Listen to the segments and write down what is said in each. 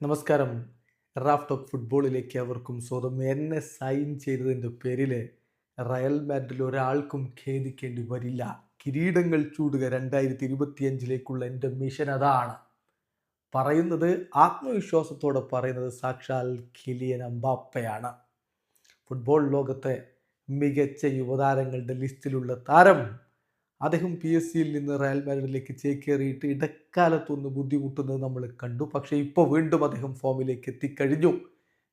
നമസ്കാരം. Raf talk ഫുട്ബോളിലേക്ക് അവർക്കും സ്വന്തം എന്നെ സൈൻ ചെയ്തതിന്റെ പേരിൽ റയൽ മാഡ്രിൽ ഒരാൾക്കും ഖേദിക്കേണ്ടി വരില്ല. കിരീടങ്ങൾ ചൂടുക രണ്ടായിരത്തി ഇരുപത്തിയഞ്ചിലേക്കുള്ള എന്റെ മിഷൻ അതാണ്. പറയുന്നത് ആത്മവിശ്വാസത്തോടെ പറയുന്നത് സാക്ഷാൽ കിലിയൻ അമ്പാപ്പയാണ് ഫുട്ബോൾ ലോകത്തെ മികച്ച യുവതാരങ്ങളുടെ ലിസ്റ്റിലുള്ള താരം അദ്ദേഹം പി എസ് സിയിൽ നിന്ന് റയൽ മാഡ്രിഡിലേക്ക് ചേക്കേറിയിട്ട് ഇടക്കാലത്തൊന്ന് ബുദ്ധിമുട്ടുന്നത് നമ്മൾ കണ്ടു. പക്ഷേ ഇപ്പോൾ വീണ്ടും അദ്ദേഹം ഫോമിലേക്ക് എത്തിക്കഴിഞ്ഞു.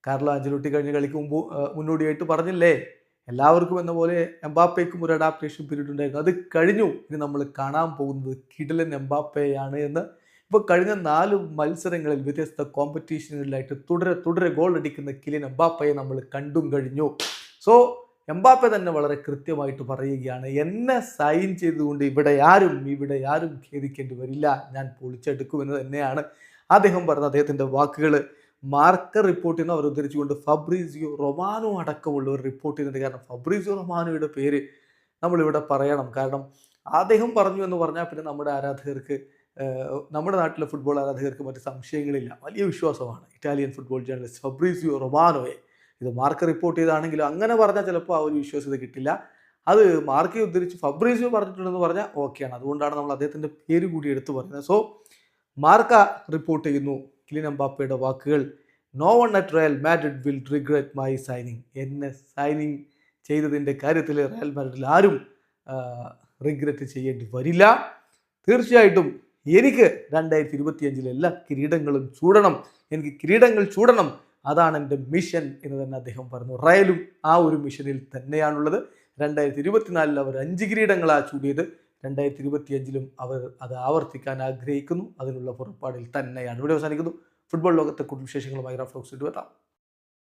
കാർലോ ആഞ്ചലോട്ടി കഴിഞ്ഞ കളിക്ക് മുമ്പ് മുന്നോടിയായിട്ട് പറഞ്ഞില്ലേ? എല്ലാവർക്കും എന്ന പോലെ എംബാപ്പയ്ക്കും ഒരു അഡാപ്റ്റേഷൻ പീരീഡ് ഉണ്ടായിരുന്നു. അത് കഴിഞ്ഞു. ഇനി നമ്മൾ കാണാൻ പോകുന്നത് കിടലൻ എംബാപ്പയാണ് എന്ന്. ഇപ്പോൾ കഴിഞ്ഞ നാല് മത്സരങ്ങളിൽ വ്യത്യസ്ത കോമ്പറ്റീഷനുകളിലായിട്ട് തുടരെ തുടരെ ഗോൾ അടിക്കുന്ന കിലിൻ എംബാപ്പയെ നമ്മൾ കണ്ടും കഴിഞ്ഞു. സോ എംബാപ്പെ തന്നെ വളരെ കൃത്യമായിട്ട് പറയുകയാണ് എന്നെ സൈൻ ചെയ്തുകൊണ്ട് ഇവിടെ ആരും ഇവിടെ ആരും ഖേദിക്കേണ്ടി വരില്ല ഞാൻ പൊളിച്ചെടുക്കുമെന്ന് തന്നെയാണ്. അദ്ദേഹം പറഞ്ഞ അദ്ദേഹത്തിന്റെ വാക്കുകൾ മാർക്കർ റിപ്പോർട്ട് ചെയ്യുന്ന അവർ ഉദ്ധരിച്ചുകൊണ്ട് ഫബ്രീസിയോ റൊമാനോ അടക്കമുള്ളവർ റിപ്പോർട്ട് ചെയ്യുന്നുണ്ട്. കാരണം ഫബ്രീസിയോ റൊമാനോയുടെ പേര് നമ്മളിവിടെ പറയണം. കാരണം അദ്ദേഹം പറഞ്ഞു എന്ന് പറഞ്ഞാൽ പിന്നെ നമ്മുടെ ആരാധകർക്ക് നമ്മുടെ നാട്ടിലെ ഫുട്ബോൾ ആരാധകർക്ക് മറ്റ് സംശയങ്ങളില്ല. വലിയ വിശ്വാസമാണ് ഇറ്റാലിയൻ ഫുട്ബോൾ ജേർണലിസ്റ്റ് ഫബ്രീസിയോ റൊമാനോയെ. ഇത് മാർക്ക് റിപ്പോർട്ട് ചെയ്താണെങ്കിലും അങ്ങനെ പറഞ്ഞാൽ ചിലപ്പോൾ ആ ഒരു വിശ്വാസ്യത കിട്ടില്ല. അത് മാർക്കി ഉദ്ധരിച്ച് ഫബ്രീസിയോ പറഞ്ഞിട്ടുണ്ടെന്ന് പറഞ്ഞാൽ ഓക്കെയാണ് അതുകൊണ്ടാണ് നമ്മൾ അദ്ദേഹത്തിന്റെ പേര് കൂടി എടുത്തു പറയുന്നത്. സോ മാർക്ക റിപ്പോർട്ട് ചെയ്യുന്നു. കിലിൻ എംബാപ്പയുടെ വാക്കുകൾ no one at Real Madrid will regret my signing എന്നെ സൈനിങ് ചെയ്തതിന്റെ കാര്യത്തിൽ റയൽ മാഡ്രിഡിൽ ആരും റിഗ്രറ്റ് ചെയ്യേണ്ടി വരില്ല. തീർച്ചയായിട്ടും എനിക്ക് രണ്ടായിരത്തി ഇരുപത്തിയഞ്ചിൽ എല്ലാ കിരീടങ്ങളും ചൂടണം. എനിക്ക് കിരീടങ്ങൾ ചൂടണം. അതാണ് എന്റെ മിഷൻ എന്ന് തന്നെ അദ്ദേഹം പറഞ്ഞു. റയലും ആ ഒരു മിഷനിൽ തന്നെയാണുള്ളത്. രണ്ടായിരത്തി ഇരുപത്തിനാലിൽ അവർ അഞ്ച് കിരീടങ്ങളാണ് ചൂടിയത്. രണ്ടായിരത്തി ഇരുപത്തിയഞ്ചിലും അവർ അത് ആവർത്തിക്കാൻ ആഗ്രഹിക്കുന്നു. അതിനുള്ള പുറപ്പാടിൽ തന്നെയാണ്. ഇവിടെ അവസാനിക്കുന്നു. ഫുട്ബോൾ ലോകത്തെ കൂടുതൽ വിശേഷങ്ങളുമായി റഫ്ലോക്സ് എത്താം